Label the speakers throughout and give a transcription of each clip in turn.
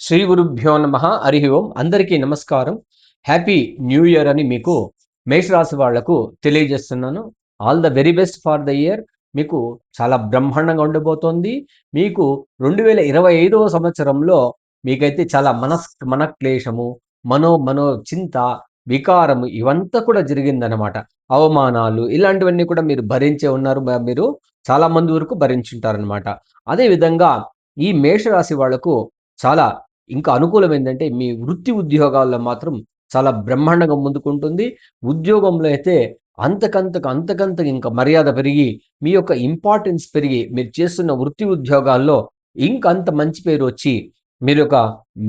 Speaker 1: శ్రీ గురుభ్యో నమ హరి ఓం. అందరికీ నమస్కారం. హ్యాపీ న్యూ ఇయర్ అని మీకు మేషరాశి వాళ్ళకు తెలియజేస్తున్నాను. All the very best for the year మీకు చాలా బ్రహ్మాండంగా ఉండబోతోంది. మీకు రెండు వేల ఇరవై ఐదవ సంవత్సరంలో మీకైతే చాలా మనస్ మన క్లేశము మనో మనో చింత వికారము ఇవంతా కూడా జరిగిందనమాట అవమానాలు ఇలాంటివన్నీ కూడా మీరు భరించే ఉన్నారు మీరు చాలా మంది వరకు భరించుంటారనమాట అదేవిధంగా ఈ మేషరాశి వాళ్ళకు చాలా ఇంకా అనుకూలం ఏంటంటే మీ వృత్తి ఉద్యోగాల్లో మాత్రం చాలా బ్రహ్మాండంగా ముందుకుంటుంది. ఉద్యోగంలో అయితే అంతకంతకు అంతకంతకు ఇంకా మర్యాద పెరిగి మీ యొక్క ఇంపార్టెన్స్ పెరిగి మీరు చేస్తున్న వృత్తి ఉద్యోగాల్లో ఇంకంత మంచి పేరు వచ్చి మీరు ఒక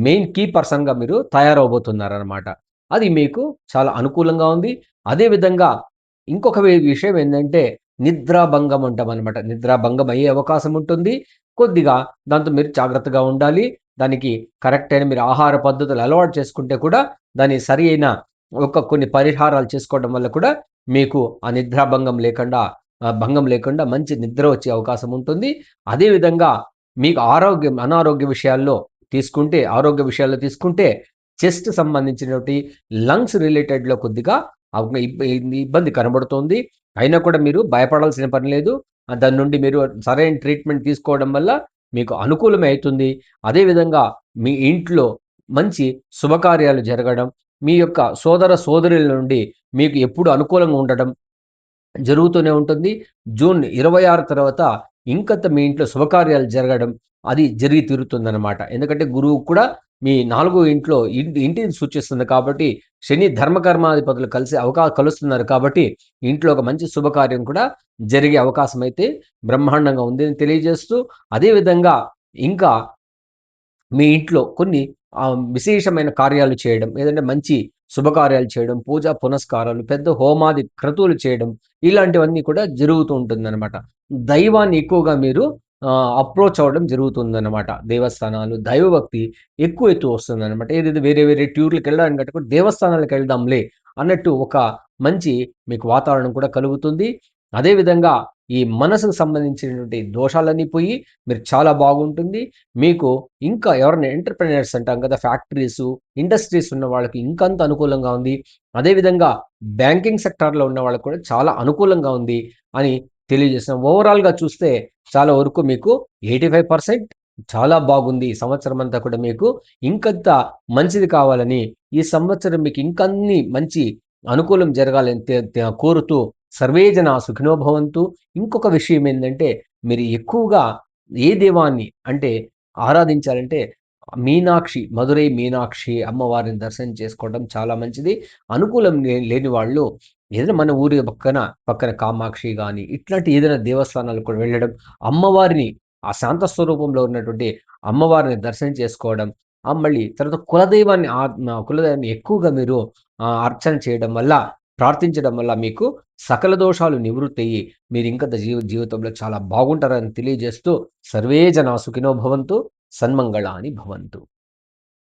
Speaker 1: మెయిన్ కీ పర్సన్గా మీరు తయారవబోతున్నారనమాట అది మీకు చాలా అనుకూలంగా ఉంది. అదేవిధంగా ఇంకొక విషయం ఏంటంటే నిద్రాభంగం అంటాం అనమాట నిద్రాభంగం అయ్యే అవకాశం ఉంటుంది. కొద్దిగా దాంతో మీరు జాగ్రత్తగా ఉండాలి. దానికి కరెక్ట్ అయిన మీరు ఆహార పద్ధతులు అలవాటు చేసుకుంటే కూడా దాని సరి అయిన ఒక కొన్ని పరిహారాలు చేసుకోవడం వల్ల కూడా మీకు ఆ నిద్రాభంగం లేకుండా భంగం లేకుండా మంచి నిద్ర వచ్చే అవకాశం ఉంటుంది. అదేవిధంగా మీకు ఆరోగ్యం అనారోగ్య విషయాల్లో తీసుకుంటే ఆరోగ్య విషయాల్లో తీసుకుంటే చెస్ట్ సంబంధించినటువంటి లంగ్స్ రిలేటెడ్లో కొద్దిగా ఇబ్బంది కనబడుతోంది. అయినా కూడా మీరు భయపడాల్సిన పని లేదు. దాని నుండి మీరు సరైన ట్రీట్మెంట్ తీసుకోవడం వల్ల మీకు అనుకూలమే అవుతుంది. అదేవిధంగా మీ ఇంట్లో మంచి శుభకార్యాలు జరగడం మీ యొక్క సోదర సోదరుల నుండి మీకు ఎప్పుడు అనుకూలంగా ఉండడం జరుగుతూనే ఉంటుంది. జూన్ ఇరవై ఆరు తర్వాత ఇంకంత మీ ఇంట్లో శుభకార్యాలు జరగడం అది జరిగి తీరుతుందన్నమాట. ఎందుకంటే గురువు కూడా మీ నాలుగో ఇంట్లో ఇంటి ఇంటిని సూచిస్తుంది కాబట్టి శని ధర్మకర్మాధిపతులు కలిసి అవకాశం కలుస్తున్నారు కాబట్టి ఇంట్లో ఒక మంచి శుభకార్యం కూడా జరిగే అవకాశం అయితే బ్రహ్మాండంగా ఉంది అని తెలియజేస్తూ అదేవిధంగా ఇంకా మీ ఇంట్లో కొన్ని విశేషమైన కార్యాలు చేయడం ఏదంటే మంచి శుభకార్యాలు చేయడం పూజా పునస్కారాలు పెద్ద హోమాది క్రతువులు చేయడం ఇలాంటివన్నీ కూడా జరుగుతూ ఉంటుందన్నమాట. దైవాన్ని ఎక్కువగా మీరు అప్రోచ్ అవ్వడం జరుగుతుందన్నమాట. దేవస్థానాలు దైవభక్తి ఎక్కువ ఎత్తు వస్తుందన్నమాట. ఏదైతే వేరే వేరే టూర్లకు వెళ్ళడానికి కూడా దేవస్థానాలకు వెళ్దాంలే అన్నట్టు ఒక మంచి మీకు వాతావరణం కూడా కలుగుతుంది. అదేవిధంగా ఈ మనసుకు సంబంధించినటువంటి దోషాలన్నీ పోయి మీరు చాలా బాగుంటుంది. మీకు ఇంకా ఎవరైనా ఎంటర్ప్రినర్స్ అంటాం కదా ఫ్యాక్టరీస్ ఇండస్ట్రీస్ ఉన్న వాళ్ళకి ఇంకంత అనుకూలంగా ఉంది. అదేవిధంగా బ్యాంకింగ్ సెక్టార్లో ఉన్న వాళ్ళకి కూడా చాలా అనుకూలంగా ఉంది అని తెలియజేస్తున్నాం ఓవరాల్గా చూస్తే చాలా వరకు మీకు ఎయిటీ ఫైవ్ పర్సెంట్ చాలా బాగుంది. ఈ సంవత్సరం అంతా కూడా మీకు ఇంకంత మంచిది కావాలని ఈ సంవత్సరం మీకు ఇంకన్ని మంచి అనుకూలం జరగాలని కోరుతూ సర్వే జన సుఖినో భవంతు. ఇంకొక విషయం ఏంటంటే మీరు ఎక్కువగా ఏ దేవాన్ని అంటే ఆరాధించాలంటే మీనాక్షి మధురై మీనాక్షి అమ్మవారిని దర్శనం చేసుకోవడం చాలా మంచిది. అనుకూలం లేని వాళ్ళు ఏదైనా మన ఊరి పక్కన పక్కన కామాక్షి కానీ ఇట్లాంటి ఏదైనా దేవస్థానాలు కూడా వెళ్ళడం అమ్మవారిని ఆ శాంత స్వరూపంలో ఉన్నటువంటి అమ్మవారిని దర్శనం చేసుకోవడం మళ్ళీ తర్వాత కులదైవాన్ని కులదైవాన్ని ఎక్కువగా మీరు అర్చన చేయడం వల్ల ప్రార్థించడం వల్ల మీకు సకల దోషాలు నివృత్తి అయ్యి మీరు ఇంకా జీవ జీవితంలో చాలా బాగుంటారని తెలియజేస్తూ సర్వే జనా సుఖినో భవంతు సన్మంగళాని భవంతు.